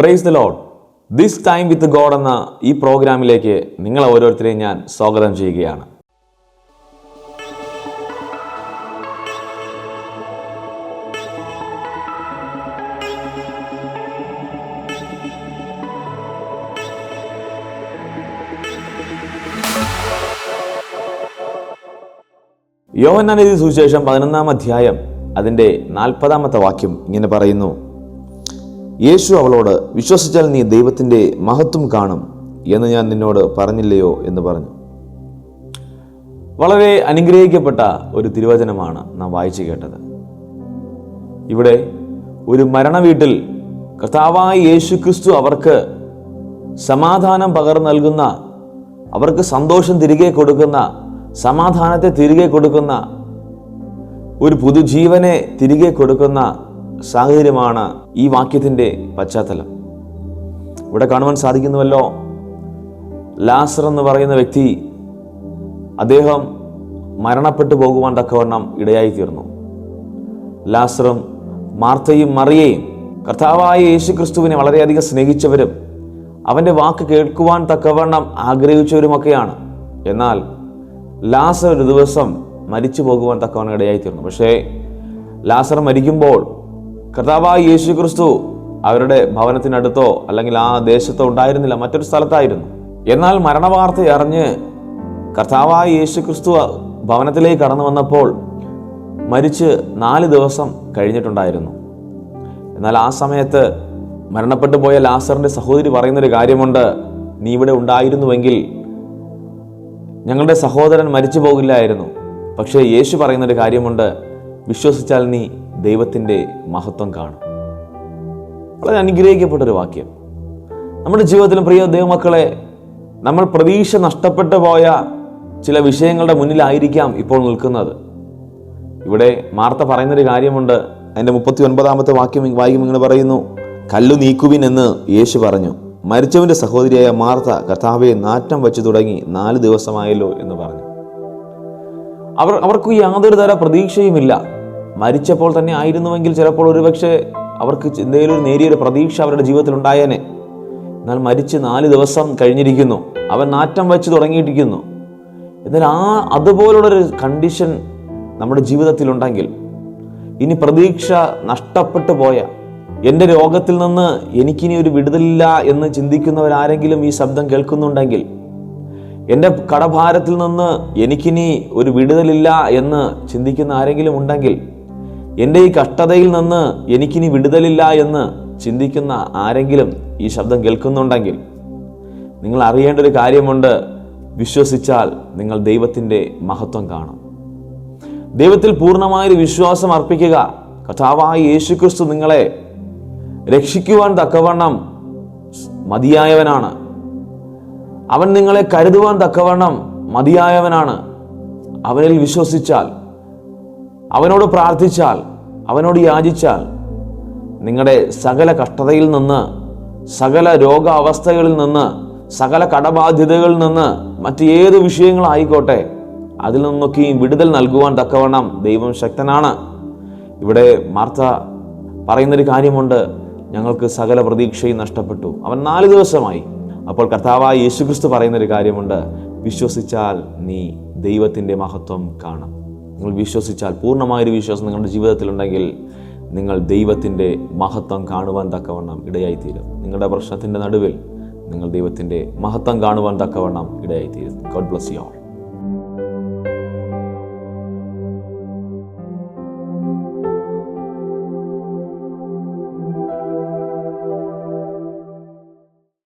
Praise the Lord this time with God എന്ന ഈ പ്രോഗ്രാമിലേക്ക് നിങ്ങൾ ഓരോരുത്തരെയും ഞാൻ സ്വാഗതം ചെയ്യുകയാണ്. യോഹന്നാനെതി സുവിശേഷം പതിനൊന്നാം അധ്യായം അതിന്റെ നാൽപ്പതാമത്തെ വാക്യം ഇങ്ങനെ പറയുന്നു. യേശു അവളോട് വിശ്വസിച്ചാൽ നീ ദൈവത്തിന്റെ മഹത്വം കാണും എന്ന് ഞാൻ നിന്നോട് പറഞ്ഞില്ലയോ എന്ന് പറഞ്ഞു. വളരെ അനുഗ്രഹിക്കപ്പെട്ട ഒരു തിരുവചനമാണ് നാം വായിച്ചു കേട്ടത്. ഇവിടെ ഒരു മരണവീട്ടിൽ കർത്താവായ യേശു ക്രിസ്തു അവർക്ക് സമാധാനം പകർന്നു നൽകുന്ന അവർക്ക് സന്തോഷം തിരികെ കൊടുക്കുന്ന സമാധാനത്തെ തിരികെ കൊടുക്കുന്ന ഒരു പുതുജീവനെ തിരികെ കൊടുക്കുന്ന സാഹചര്യമാണ് ഈ വാക്യത്തിന്റെ പശ്ചാത്തലം. ഇവിടെ കാണുവാൻ സാധിക്കുന്നുവല്ലോ ലാസർ എന്ന് പറയുന്ന വ്യക്തി അദ്ദേഹം മരണപ്പെട്ടു പോകുവാൻ തക്കവണ്ണം ഇടയായി തീർന്നു ലാസറും മാർത്തയും മറിയയും കർത്താവായ യേശു ക്രിസ്തുവിനെ വളരെയധികം സ്നേഹിച്ചവരും അവന്റെ വാക്ക് കേൾക്കുവാൻ തക്കവണ്ണം ആഗ്രഹിച്ചവരുമൊക്കെയാണ്. എന്നാൽ ലാസർ ഒരു ദിവസം മരിച്ചു പോകുവാൻ തക്കവണ്ണം ഇടയായിത്തീർന്നു. പക്ഷേ ലാസർ മരിക്കുമ്പോൾ കർത്താവായ യേശു ക്രിസ്തു അവരുടെ ഭവനത്തിനടുത്തോ അല്ലെങ്കിൽ ആ ദേശത്തോ ഉണ്ടായിരുന്നില്ല മറ്റൊരു സ്ഥലത്തായിരുന്നു. എന്നാൽ മരണവാർത്ത അറിഞ്ഞ് കർത്താവായ യേശു ക്രിസ്തു ഭവനത്തിലേക്ക് കടന്നു വന്നപ്പോൾ മരിച്ച് നാല് ദിവസം കഴിഞ്ഞിട്ടുണ്ടായിരുന്നു. എന്നാൽ ആ സമയത്ത് മരണപ്പെട്ടു പോയ ലാസറിന്റെ സഹോദരി പറയുന്നൊരു കാര്യമുണ്ട്. നീ ഇവിടെ ഉണ്ടായിരുന്നുവെങ്കിൽ ഞങ്ങളുടെ സഹോദരൻ മരിച്ചു പോകില്ലായിരുന്നു. പക്ഷേ യേശു പറയുന്നൊരു കാര്യമുണ്ട്. വിശ്വസിച്ചാൽ നീ ദൈവത്തിന്റെ മഹത്വം കാണും. വളരെ അനുഗ്രഹിക്കപ്പെട്ടൊരു വാക്യം. നമ്മുടെ ജീവിതത്തിലും പ്രിയ ദൈവമക്കളെ നമ്മൾ പ്രതീക്ഷ നഷ്ടപ്പെട്ടു പോയ ചില വിഷയങ്ങളുടെ മുന്നിലായിരിക്കാം ഇപ്പോൾ നിൽക്കുന്നത്. ഇവിടെ മാർത്ത പറയുന്നൊരു കാര്യമുണ്ട്. അതിന്റെ മുപ്പത്തി ഒൻപതാമത്തെ വാക്യം വായിക്കും ഇങ്ങനെ പറയുന്നു കല്ലു നീക്കുവിൻ എന്ന് യേശു പറഞ്ഞു. മരിച്ചവന്റെ സഹോദരിയായ മാർത്ത കർത്താവെ നാറ്റം വെച്ച് തുടങ്ങി നാല് ദിവസമായല്ലോ എന്ന് പറഞ്ഞു. അവർ അവർക്ക് യാതൊരു തര പ്രതീക്ഷയുമില്ല. മരിച്ചപ്പോൾ തന്നെ ആയിരുന്നുവെങ്കിൽ ചിലപ്പോൾ ഒരുപക്ഷെ അവർക്ക് എന്തെങ്കിലും ഒരു നേരിയൊരു പ്രതീക്ഷ അവരുടെ ജീവിതത്തിൽ ഉണ്ടായേനെ എന്നാൽ മരിച്ച് നാല് ദിവസം കഴിഞ്ഞിരിക്കുന്നു. അവൻ നാറ്റം വെച്ച് തുടങ്ങിയിട്ടിരിക്കുന്നു. എന്നാൽ ആ അതുപോലുള്ളൊരു കണ്ടീഷൻ നമ്മുടെ ജീവിതത്തിൽ ഉണ്ടെങ്കിൽ ഇനി പ്രതീക്ഷ നഷ്ടപ്പെട്ടു പോയ എന്റെ രോഗത്തിൽ നിന്ന് എനിക്കിനി ഒരു വിടുതലില്ല എന്ന് ചിന്തിക്കുന്നവരാരെങ്കിലും ഈ ശബ്ദം കേൾക്കുന്നുണ്ടെങ്കിൽ എന്റെ കടഭാരത്തിൽ നിന്ന് എനിക്കിനി ഒരു വിടുതലില്ല എന്ന് ചിന്തിക്കുന്ന ആരെങ്കിലും ഉണ്ടെങ്കിൽ എന്റെ ഈ കഷ്ടതയിൽ നിന്ന് എനിക്കിനി വിടുതലില്ല എന്ന് ചിന്തിക്കുന്ന ആരെങ്കിലും ഈ ശബ്ദം കേൾക്കുന്നുണ്ടെങ്കിൽ നിങ്ങൾ അറിയേണ്ട ഒരു കാര്യമുണ്ട്. വിശ്വസിച്ചാൽ നിങ്ങൾ ദൈവത്തിന്റെ മഹത്വം കാണും. ദൈവത്തിൽ പൂർണമായൊരു വിശ്വാസം അർപ്പിക്കുക. കഥാവായ യേശുക്രിസ്തു നിങ്ങളെ രക്ഷിക്കുവാൻ തക്കവണ്ണം മതിയായവനാണ്. അവൻ നിങ്ങളെ കരുതുവാൻ തക്കവണ്ണം മതിയായവനാണ്. അവനിൽ വിശ്വസിച്ചാൽ അവനോട് പ്രാർത്ഥിച്ചാൽ അവനോട് യാചിച്ചാൽ നിങ്ങളുടെ സകല കഷ്ടതയിൽ നിന്ന് സകല രോഗാവസ്ഥകളിൽ നിന്ന് സകല കടബാധ്യതകളിൽ നിന്ന് മറ്റ് ഏത് വിഷയങ്ങളായിക്കോട്ടെ അതിൽ നിന്നൊക്കെയും വിടുതൽ നൽകുവാൻ തക്കവണ്ണം ദൈവം ശക്തനാണ്. ഇവിടെ മാർത്ത പറയുന്നൊരു കാര്യമുണ്ട് ഞങ്ങൾക്ക് സകല പ്രതീക്ഷയും നഷ്ടപ്പെട്ടു. അവൻ നാല് ദിവസമായി. അപ്പോൾ കർത്താവായ യേശുക്രിസ്തു പറയുന്നൊരു കാര്യമുണ്ട് വിശ്വസിച്ചാൽ നീ ദൈവത്തിന്റെ മഹത്വം കാണും. നിങ്ങൾ വിശ്വസിച്ചാൽ പൂർണമായൊരു വിശ്വാസം നിങ്ങളുടെ ജീവിതത്തിലുണ്ടെങ്കിൽ നിങ്ങൾ ദൈവത്തിന്റെ മഹത്വം കാണുവാൻ തക്കവണ്ണം ഇടയായിത്തീരും. നിങ്ങളുടെ പ്രശ്നത്തിന്റെ നടുവിൽ നിങ്ങൾ ദൈവത്തിന്റെ മഹത്വം കാണുവാൻ തക്കവണ്ണം ഇടയായിത്തീരും. God bless you all